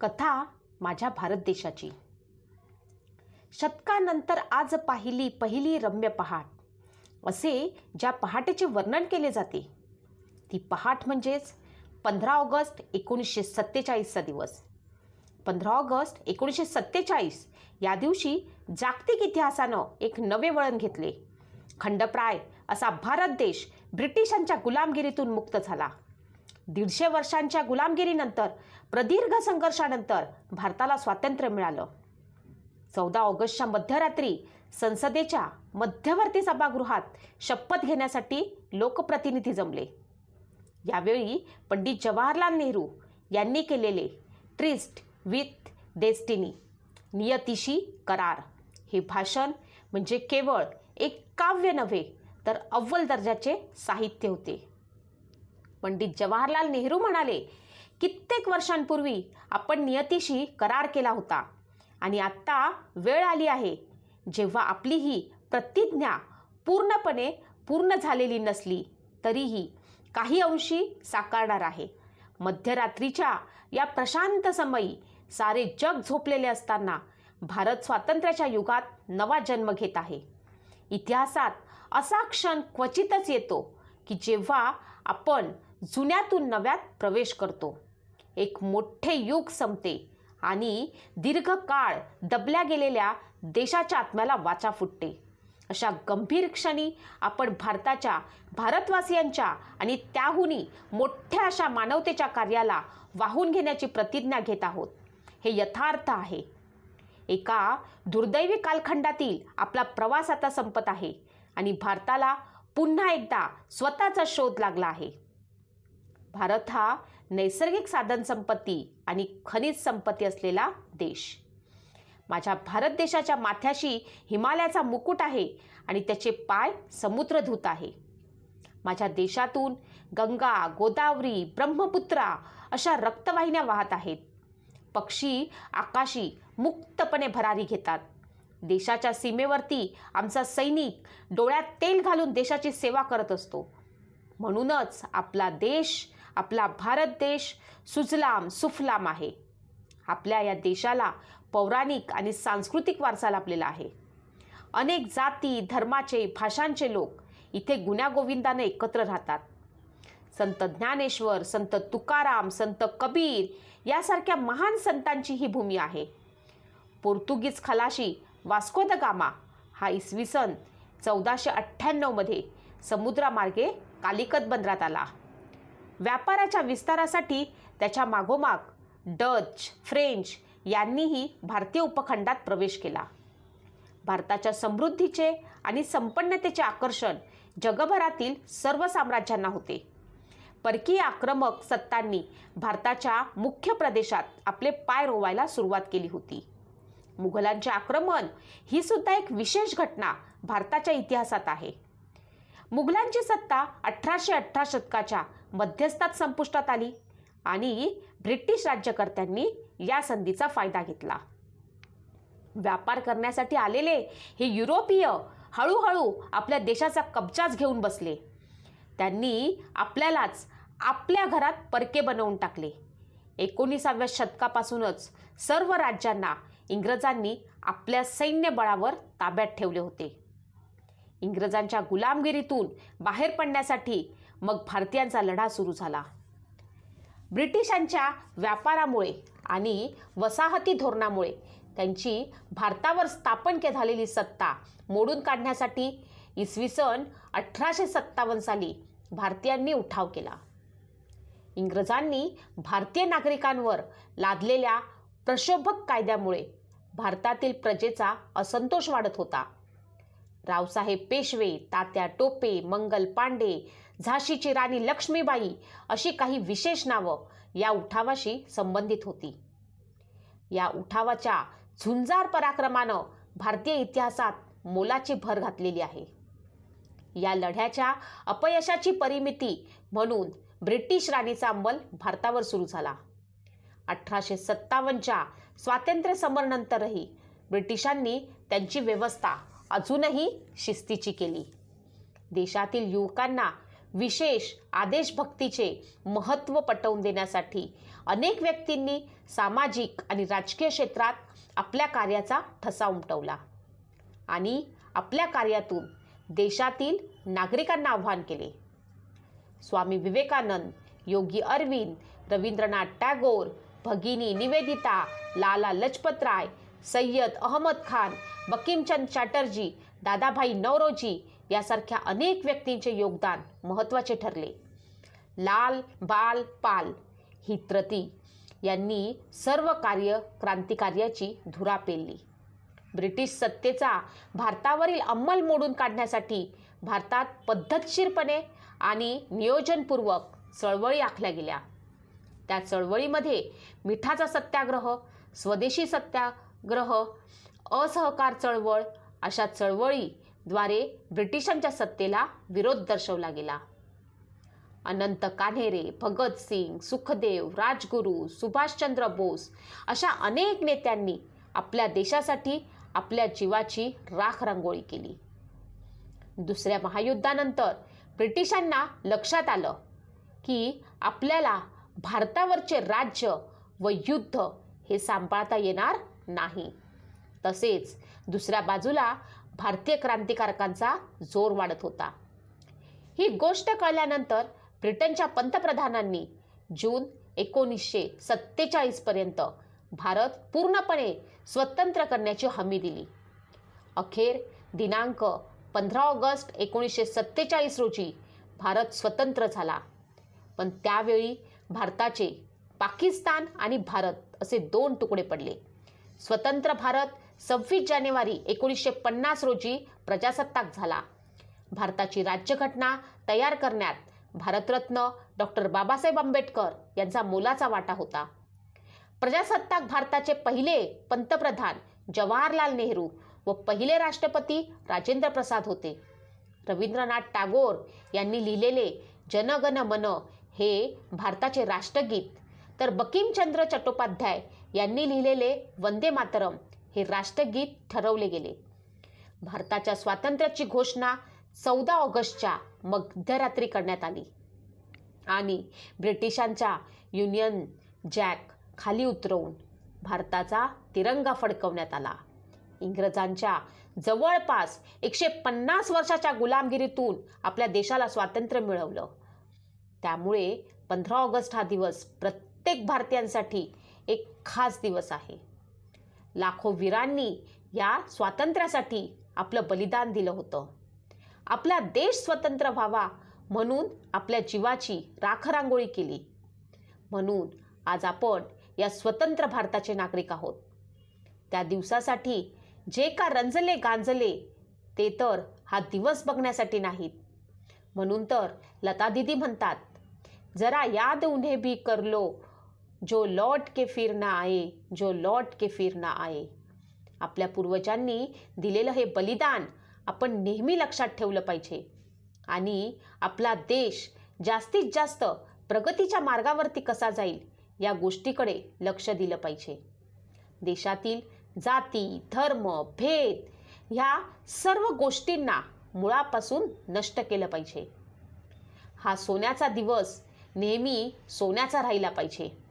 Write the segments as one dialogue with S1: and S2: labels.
S1: कथा माझ्या भारत देशाची. शतकानंतर आज पाहिली पहिली रम्य पहाट. असे ज्या पहाटेचे वर्णन केले जाते ती पहाट म्हणजेच पंधरा ऑगस्ट एकोणीसशे सत्तेचाळीसचा दिवस. पंधरा ऑगस्ट एकोणीसशे सत्तेचाळीस या दिवशी जागतिक इतिहासानं एक नवे वळण घेतले. खंडप्राय असा भारत देश ब्रिटिशांच्या गुलामगिरीतून मुक्त झाला. दीडशे वर्षांच्या गुलामगिरीनंतर प्रदीर्घ संघर्षानंतर भारताला स्वातंत्र्य मिळालं. चौदा ऑगस्टच्या मध्यरात्री संसदेच्या मध्यवर्ती सभागृहात शपथ घेण्यासाठी लोकप्रतिनिधी जमले. यावेळी पंडित जवाहरलाल नेहरू यांनी केलेले ट्रिस्ट विथ डेस्टिनी नियतीशी करार. हे भाषण म्हणजे केवळ एक काव्य नव्हे तर अव्वल दर्जाचे साहित्य होते. पंडित जवाहरलाल नेहरू म्हणाले कित्येक वर्षांपूर्वी आपण नियतीशी करार केला होता. आणि आत्ता वेळ आली आहे. जेव्हा आपली ही प्रतिज्ञा पूर्णपणे पूर्ण झालेली नसली तरीही काही अंशी साकारणार आहे. मध्यरात्रीच्या या प्रशांत समयी सारे जग झोपलेले असताना भारत स्वातंत्र्याच्या युगात नवा जन्म घेत आहे. इतिहासात असा क्षण क्वचितच येतो की जेव्हा आपण जुन्यातून नव्यात प्रवेश करतो. एक मोठे युग संपते आणि दीर्घकाळ दबल्या गेलेल्या देशाच्या आत्म्याला वाचा फुटते. अशा गंभीर क्षणी आपण भारताच्या भारतवासियांच्या आणि त्याहूनही मोठ्या अशा मानवतेच्या कार्याला वाहून घेण्याची प्रतिज्ञा घेत आहोत. हे यथार्थ आहे. एका दुर्दैवी कालखंडातील आपला प्रवास आता संपत आहे आणि भारताला पुन्हा एकदा स्वतःचा शोध लागला आहे. भारत हा नैसर्गिक साधन संपत्ती आणि खनिज संपत्ती असलेला देश. माझ्या भारत देशाच्या माथ्याशी हिमालयाचा मुकुट आहे आणि त्याचे पाय समुद्रधूत आहे. माझ्या देशातून गंगा गोदावरी ब्रह्मपुत्रा अशा रक्तवाहिन्या वाहत आहेत. पक्षी आकाशी मुक्तपणे भरारी घेतात. देशाच्या सीमेवरती आमचा सैनिक डोळ्यात तेल घालून देशाची सेवा करत असतो. म्हणूनच आपला देश आपला भारत देश सुजलाम सुफलाम आहे. आपल्या या देशाला पौराणिक आणि सांस्कृतिक वारसा लाभलेला आहे. अनेक जाती धर्माचे भाषांचे लोक इथे गुण्यागोविंदाने एकत्र राहतात. संत ज्ञानेश्वर संत तुकाराम संत कबीर यासारख्या महान संतांची ही भूमी आहे. पोर्तुगीज खलाशी वास्को द गामा हा इसवी सन चौदाशे अठ्ठ्याण्णवमध्ये समुद्रामार्गे कालिकत बंदरात आला. व्यापाराच्या विस्तारासाठी त्याच्या मागोमाग डच फ्रेंच यांनीही भारतीय उपखंडात प्रवेश केला. भारताच्या समृद्धीचे आणि संपन्नतेचे आकर्षण जगभरातील सर्व साम्राज्यांना होते. परकीय आक्रमक सत्तांनी भारताच्या मुख्य प्रदेशात आपले पाय रोवायला सुरुवात केली होती. मुघलांचे आक्रमण ही सुद्धा एक विशेष घटना भारताच्या इतिहासात आहे. मुघलांची सत्ता अठराशे अठरा शतकाच्या मध्यस्थात संपुष्टात आली आणि ब्रिटिश राज्यकर्त्यांनी या संधीचा फायदा घेतला. व्यापार करण्यासाठी आलेले हे युरोपीय हळूहळू आपल्या देशाचा कब्जाच घेऊन बसले. त्यांनी आपल्यालाच आपल्या घरात परके बनवून टाकले. एकोणीसाव्या शतकापासूनच सर्व राज्यांना इंग्रजांनी आपल्या सैन्यबळावर ताब्यात ठेवले होते. इंग्रजांच्या गुलामगिरीतून बाहेर पडण्यासाठी मग भारतीयांचा लढा सुरू झाला. ब्रिटिशांच्या व्यापारामुळे आणि वसाहती धोरणामुळे त्यांची भारतावर स्थापन के झालेली सत्ता मोडून काढण्यासाठी इसवी सन अठराशे सत्तावन्न साली भारतीयांनी उठाव केला. इंग्रजांनी भारतीय नागरिकांवर लादलेल्या प्रक्षोभक कायद्यामुळे भारतातील प्रजेचा असंतोष वाढत होता. रावसाहेब पेशवे तात्या टोपे मंगल पांडे झाशीची राणी लक्ष्मीबाई अशी काही विशेष नावं या उठावाशी संबंधित होती. या उठावाच्या झुंजार पराक्रमानं भारतीय इतिहासात मोलाची भर घातलेली आहे. या लढ्याच्या अपयशाची परिमिती म्हणून ब्रिटिश राणीचा अंमल भारतावर सुरू झाला. अठराशे सत्तावन्नच्या स्वातंत्र्य समरनंतरही ब्रिटिशांनी त्यांची व्यवस्था अजूनही शिस्तीची केली. देशातील युवकांना विशेष आदेशभक्तीचे महत्त्व पटवून देण्यासाठी अनेक व्यक्तींनी सामाजिक आणि राजकीय क्षेत्रात आपल्या कार्याचा ठसा उमटवला आणि आपल्या कार्यातून देशातील नागरिकांना आव्हान केले. स्वामी विवेकानंद योगी अरविंद रवींद्रनाथ टागोर भगिनी निवेदिता लाला लजपतराय सय्यद अहमद खान बकीमचंद चॅटर्जी दादाभाई नवरोजी यासारख्या अनेक व्यक्तींचे योगदान महत्त्वाचे ठरले. लाल बाल पाल ही त्रती यांनी सर्व कार्य क्रांतिकार्याची धुरा पेलली. ब्रिटिश सत्तेचा भारतावरील अंमल मोडून काढण्यासाठी भारतात पद्धतशीरपणे आणि नियोजनपूर्वक चळवळी आखल्या गेल्या. त्या चळवळीमध्ये मिठाचा सत्याग्रह स्वदेशी ग्रह असहकार चळवळ अशा चळवळीद्वारे ब्रिटिशांच्या सत्तेला विरोध दर्शवला गेला. अनंत कान्हेरे भगतसिंग सुखदेव राजगुरू सुभाषचंद्र बोस अशा अनेक नेत्यांनी आपल्या देशासाठी आपल्या जीवाची राख रांगोळी केली. दुसऱ्या महायुद्धानंतर ब्रिटिशांना लक्षात आलं की आपल्याला भारतावरचे राज्य व युद्ध हे सांभाळता येणार नाही. तसेच दुसऱ्या बाजूला भारतीय क्रांतिकारकांचा जोर वाढत होता. ही गोष्ट कळल्यानंतर ब्रिटनच्या पंतप्रधानांनी जून एकोणीसशे सत्तेचाळीसपर्यंत भारत पूर्णपणे स्वतंत्र करण्याची हमी दिली. अखेर दिनांक पंधरा ऑगस्ट एकोणीसशे सत्तेचाळीस रोजी भारत स्वतंत्र झाला. पण त्यावेळी भारताचे पाकिस्तान आणि भारत असे दोन तुकडे पडले. स्वतंत्र भारत सव्वीस जानेवारी एकोणीसशे पन्नास रोजी प्रजासत्ताक झाला. भारताची राज्यघटना तयार करण्यात भारतरत्न डॉक्टर बाबासाहेब आंबेडकर यांचा मोलाचा वाटा होता. प्रजासत्ताक भारताचे पहिले पंतप्रधान जवाहरलाल नेहरू व पहिले राष्ट्रपती राजेंद्र प्रसाद होते. रवींद्रनाथ टागोर यांनी लिहिलेले जनगण मन हे भारताचे राष्ट्रगीत. तर बकिमचंद्र चट्टोपाध्याय यांनी लिहिलेले वंदे मातरम हे राष्ट्रगीत ठरवले गेले. भारताच्या स्वातंत्र्याची घोषणा चौदा ऑगस्टच्या मध्यरात्री करण्यात आली. आणि ब्रिटिशांच्या युनियन जॅक खाली उतरवून भारताचा तिरंगा फडकवण्यात आला. इंग्रजांच्या जवळपास एकशे पन्नास वर्षाच्या गुलामगिरीतून आपल्या देशाला स्वातंत्र्य मिळवलं. त्यामुळे पंधरा ऑगस्ट हा दिवस प्रत्येक भारतीयांसाठी एक खास दिवस आहे. लाखो वीरांनी या स्वातंत्र्यासाठी आपलं बलिदान दिलं होतं. आपला देश स्वतंत्र व्हावा म्हणून आपल्या जीवाची राखरांगोळी केली. म्हणून आज आपण या स्वतंत्र भारताचे नागरिक आहोत. त्या दिवसासाठी जे का रंजले गांजले ते तर हा दिवस बघण्यासाठी नाहीत. म्हणून तर लता दिदी म्हणतात जरा याद उन्हे भी कर लो जो लौट के फिर ना आए जो लौट के फिर ना आए आपल्या पूर्वजांनी दिलेलं हे बलिदान आपण नेहमी लक्षात ठेवलं पाहिजे. आणि आपला देश जास्तीत जास्त प्रगतीच्या मार्गावरती कसा जाईल या गोष्टीकडे लक्ष दिलं पाहिजे. देशातील जाती धर्म भेद ह्या सर्व गोष्टींना मुळापासून नष्ट केलं पाहिजे. हा सोन्याचा दिवस नेहमी सोन्याचा राहिला पाहिजे.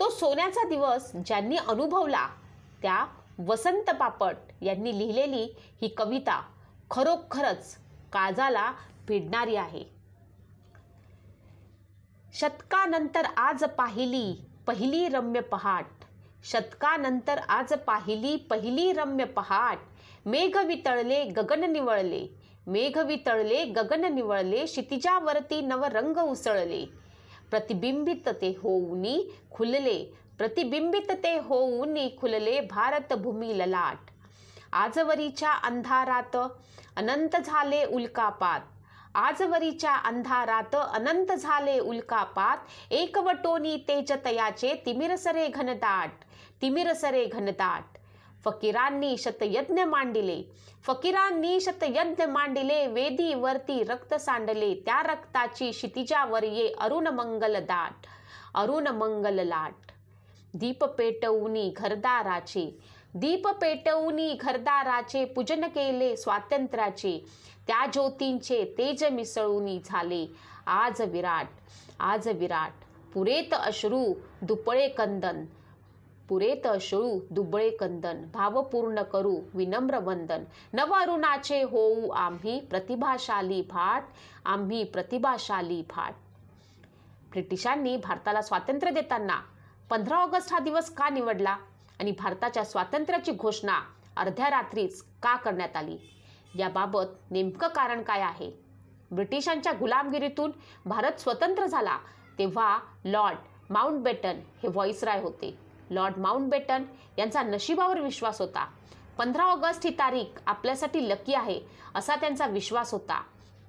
S1: तो सोन्याचा दिवस ज्यांनी अनुभवला त्या वसंत पापट यांनी लिहिलेली ही कविता खरोखरच काळजाला भिडणारी आहे. शतकानंतर आज पाहिली पहिली रम्य पहाट शतकानंतर आज पाहिली पहिली रम्य पहाट मेघ वितळले गगन निवळले मेघ वितळले गगन निवळले क्षितिजावरती नवरंग उसळले प्रतिबिंबित ते होऊनी खुलले प्रतिबिंबित ते होऊनी खुलले भारतभूमी ललाट आजवरीच्या अंधारात अनंत झाले उल्कापात आजवरीच्या अंधारात अनंत झाले उल्कापात एकवटोनी तेजतयाचे तिमिरसरे घनदाट तिमिरसरे घनदाट फकीरांनी शतयज्ञ मांडिले. फकीरांनी शतयज्ञ मांडिले वेदीवरती रक्त सांडले त्या रक्ताची क्षितिजावर ये अरुण मंगल दाट अरुण मंगल लाट. दीप पेटवूनी घरदाराचे दीप पेटवूनी घरदाराचे पूजन केले स्वातंत्र्याचे त्या ज्योतींचे तेज मिसळूनी झाले. आज विराट आज विराट. पुरेत अश्रू दुपळे कंदन. पुरेत अश्रू दुबळे कंदन भावपूर्ण करू विनम्र वंदन. नवरुणाचे होऊ आम्ही प्रतिभाशाली भाट आम्ही प्रतिभाशाली भाट. ब्रिटिशांनी भारताला स्वातंत्र्य देताना पंधरा ऑगस्ट हा दिवस का निवडला आणि भारताच्या स्वातंत्र्याची घोषणा अर्ध्या रात्रीच का करण्यात आली? याबाबत नेमकं कारण काय आहे? ब्रिटिशांच्या गुलामगिरीतून भारत स्वतंत्र झाला तेव्हा लॉर्ड माउंटबेटन हे व्हॉइसराय होते. लॉर्ड माउंटबेटन यांचा नशिबावर विश्वास होता. पंधरा ऑगस्ट ही तारीख आपल्यासाठी लकी आहे असा त्यांचा विश्वास होता.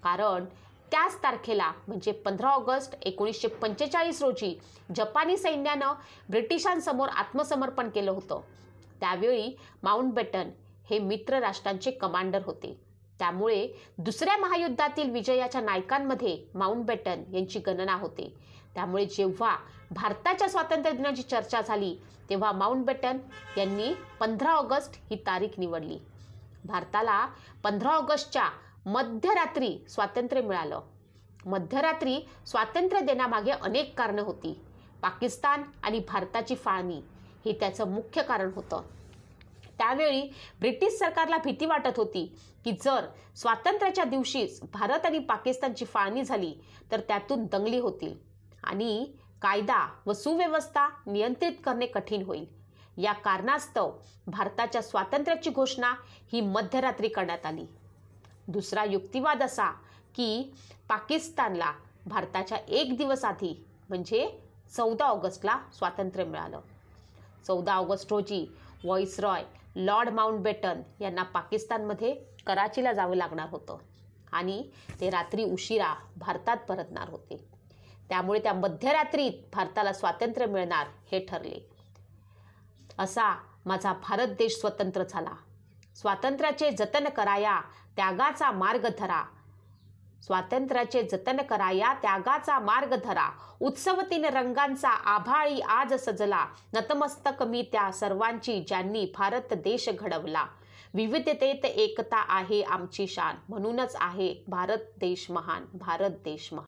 S1: कारण त्याच तारखेला म्हणजे पंधरा ऑगस्ट एकोणीसशे पंचेचाळीस रोजी जपानी सैन्यानं ब्रिटिशांसमोर आत्मसमर्पण केलं होतं. त्यावेळी माउंटबेटन हे मित्र राष्ट्रांचे कमांडर होते. त्यामुळे दुसऱ्या महायुद्धातील विजयाच्या नायकांमध्ये माउंटबेटन यांची गणना होते. त्यामुळे जेव्हा भारताच्या स्वातंत्र्य दिनाची चर्चा झाली तेव्हा माउंटबेटन यांनी पंधरा ऑगस्ट ही तारीख निवडली. भारताला पंधरा ऑगस्टच्या मध्यरात्री स्वातंत्र्य मिळालं. मध्यरात्री स्वातंत्र्य देण्यामागे अनेक कारणं होती. पाकिस्तान आणि भारताची फाळणी हे त्याचं मुख्य कारण होतं. त्यावेळी ब्रिटिश सरकारला भीती वाटत होती की जर स्वातंत्र्याच्या दिवशीच भारत आणि पाकिस्तानची फाळणी झाली तर त्यातून दंगली होतील. आणि कायदा व सुव्यवस्था नियंत्रित करणे कठीण होईल. या कारणास्तव भारताच्या स्वातंत्र्याची घोषणा ही मध्यरात्री करण्यात आली. दुसरा युक्तिवाद असा की पाकिस्तानला भारताच्या एक दिवस आधी म्हणजे चौदा ऑगस्टला स्वातंत्र्य मिळालं. चौदा ऑगस्ट रोजी व्हॉइसरॉय लॉर्ड माउंटबेटन यांना पाकिस्तानमध्ये कराचीला जावं लागणार होतं आणि ते रात्री उशिरा भारतात परतणार होते. त्यामुळे त्या मध्यरात्रीत भारताला स्वातंत्र्य मिळणार हे ठरले. असा माझा भारत देश स्वतंत्र झाला. स्वातंत्र्याचे जतन कराया त्यागाचा मार्ग धरा. स्वातंत्र्याचे जतन कराया त्यागाचा मार्ग धरा. उत्सवतीन रंगांचा आभाळी आज सजला. नतमस्तक मी त्या सर्वांची ज्यांनी भारत देश घडवला. विविधतेत एकता आहे आमची शान. म्हणूनच आहे भारत देश महान. भारत देश महान.